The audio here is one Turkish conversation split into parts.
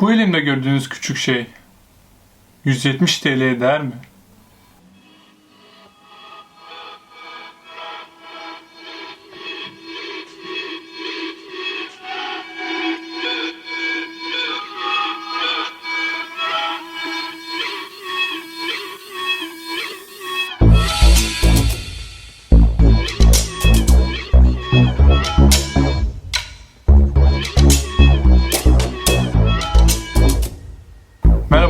Bu elimde gördüğünüz küçük şey 170 TL'ye değer mi?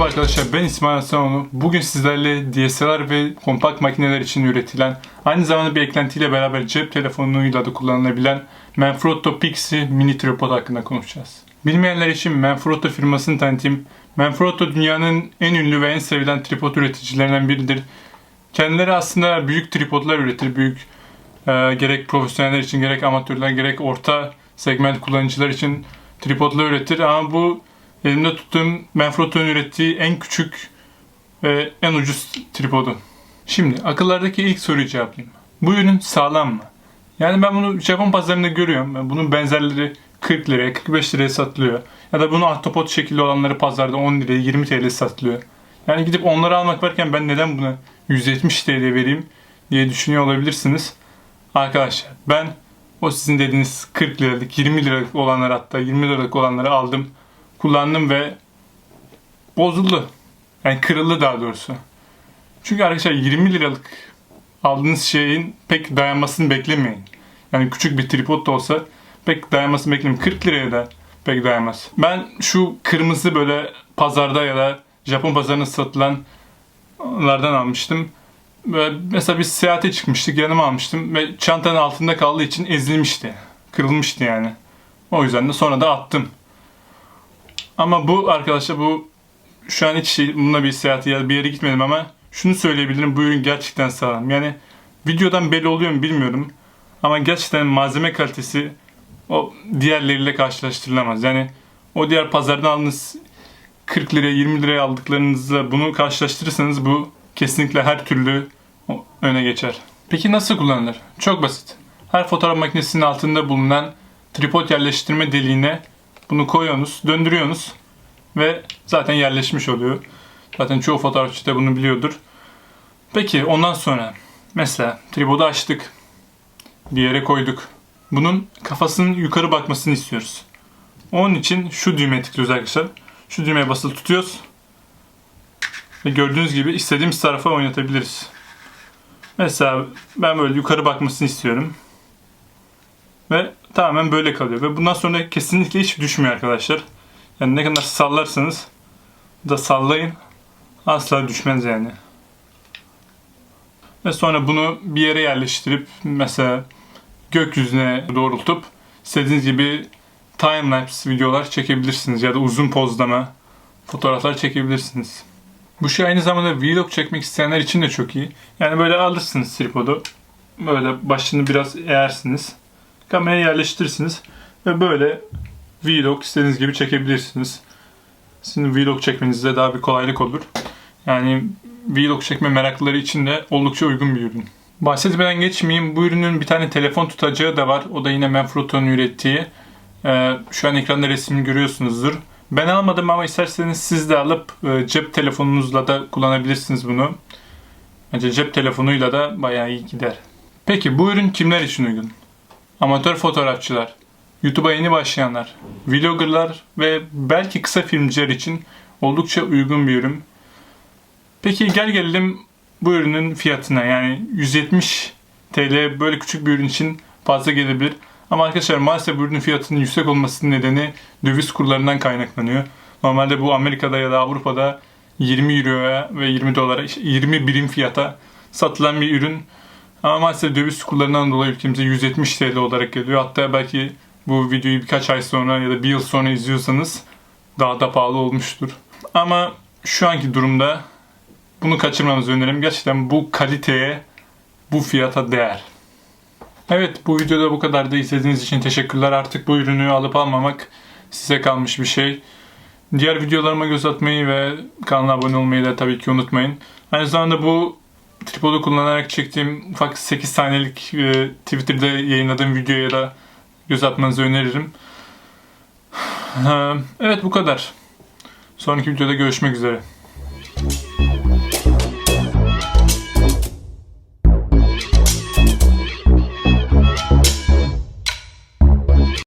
Merhaba arkadaşlar ben İsmail Hasanoğlu. Bugün sizlerle DSLR ve kompakt makineler için üretilen aynı zamanda bir eklentiyle beraber cep telefonuyla da kullanılabilen Manfrotto Pixie mini tripod hakkında konuşacağız. Bilmeyenler için Manfrotto firmasını tanıtayım. Manfrotto dünyanın en ünlü ve en sevilen tripod üreticilerinden biridir. Kendileri aslında büyük tripodlar üretir. Büyük e, gerek profesyoneller için gerek amatörler gerek orta segment kullanıcılar için tripodlar üretir. Ama bu elimde tuttuğum Manfrotto'nun ürettiği en küçük ve en ucuz tripodu. Şimdi akıllardaki ilk soruyu cevaplayayım. Bu ürün sağlam mı? Yani ben bunu Japon pazarında görüyorum. Bunun benzerleri 40 liraya, 45 liraya satılıyor. Ya da bunu ahtapot şekilli olanları pazarda 10 liraya, 20 TL satılıyor. Yani gidip onları almak varken ben neden buna 170 TL vereyim diye düşünüyor olabilirsiniz. Arkadaşlar ben o sizin dediğiniz 40 liralık, 20 liralık olanları hatta 20 liralık olanları aldım. Kullandım ve bozuldu. Yani kırıldı daha doğrusu. Çünkü arkadaşlar 20 liralık aldığınız şeyin pek dayanmasını beklemeyin. Yani küçük bir tripod da olsa pek dayanmasını beklemeyin. 40 liraya da pek dayanmaz. Ben şu kırmızı böyle pazarda ya da Japon pazarında satılanlardan almıştım. Böyle mesela biz seyahate çıkmıştık yanıma almıştım ve çantanın altında kaldığı için ezilmişti. Kırılmıştı yani. O yüzden de sonra da attım. Ama bu arkadaşlar bu şu an hiç şey, bununla bir seyahate ya bir yere gitmedim ama şunu söyleyebilirim bu ürün gerçekten sağlam. Yani videodan belli oluyor mu bilmiyorum. Ama gerçekten malzeme kalitesi o diğerleriyle karşılaştırılamaz. Yani o diğer pazardan aldığınız 40 liraya 20 liraya aldıklarınızla bunu karşılaştırırsanız bu kesinlikle her türlü öne geçer. Peki nasıl kullanılır? Çok basit. Her fotoğraf makinesinin altında bulunan tripod yerleştirme deliğine bunu koyuyorsunuz, döndürüyorsunuz ve zaten yerleşmiş oluyor. Zaten çoğu fotoğrafçı da bunu biliyordur. Peki ondan sonra mesela tripodu açtık. Bir yere koyduk. Bunun kafasının yukarı bakmasını istiyoruz. Onun için şu düğmeye tıklıyoruz arkadaşlar. Şu düğmeye basılı tutuyoruz. Ve gördüğünüz gibi istediğimiz tarafa oynatabiliriz. Mesela ben böyle yukarı bakmasını istiyorum. Ve tamamen böyle kalıyor. Ve bundan sonra kesinlikle hiç düşmüyor arkadaşlar. Yani ne kadar sallarsanız da sallayın. Asla düşmez yani. Ve sonra bunu bir yere yerleştirip mesela gökyüzüne doğrultup istediğiniz gibi timelapse videolar çekebilirsiniz ya da uzun pozlama fotoğraflar çekebilirsiniz. Bu şey aynı zamanda vlog çekmek isteyenler için de çok iyi. Yani böyle alırsınız tripodu. Böyle başını biraz eğersiniz. Kameraya yerleştirirsiniz. Ve böyle vlog istediğiniz gibi çekebilirsiniz. Sizin vlog çekmenizde daha bir kolaylık olur. Yani vlog çekme meraklıları için de oldukça uygun bir ürün. Bahsetmeden geçmeyeyim. Bu ürünün bir tane telefon tutacağı da var. O da yine Manfrotto'nun ürettiği. Ee, şu an ekranda resmini görüyorsunuzdur. Ben almadım ama isterseniz siz de alıp e, cep telefonunuzla da kullanabilirsiniz bunu. Bence cep telefonuyla da bayağı iyi gider. Peki bu ürün kimler için uygun? Amatör fotoğrafçılar, YouTube'a yeni başlayanlar, vloggerlar ve belki kısa filmciler için oldukça uygun bir ürün. Peki gel gelelim bu ürünün fiyatına. Yani 170 TL böyle küçük bir ürün için fazla gelebilir. Ama arkadaşlar maalesef bu ürünün fiyatının yüksek olmasının nedeni döviz kurlarından kaynaklanıyor. Normalde bu Amerika'da ya da Avrupa'da 20 euroya ve 20 dolara, 20 birim fiyata satılan bir ürün. Ama maalesef döviz kurlarından dolayı ülkemize 170 TL olarak geliyor. Hatta belki bu videoyu birkaç ay sonra ya da bir yıl sonra izliyorsanız daha da pahalı olmuştur. Ama şu anki durumda bunu kaçırmamızı öneririm. Gerçekten bu kaliteye, bu fiyata değer. Evet bu videoda bu kadar da izlediğiniz için teşekkürler. Artık bu ürünü alıp almamak size kalmış bir şey. Diğer videolarıma göz atmayı ve kanala abone olmayı da tabii ki unutmayın. Aynı zamanda bu tripodu kullanarak çektiğim ufak 8 saniyelik e, Twitter'da yayınladığım videoya da göz atmanızı öneririm. Evet bu kadar. Sonraki videoda görüşmek üzere.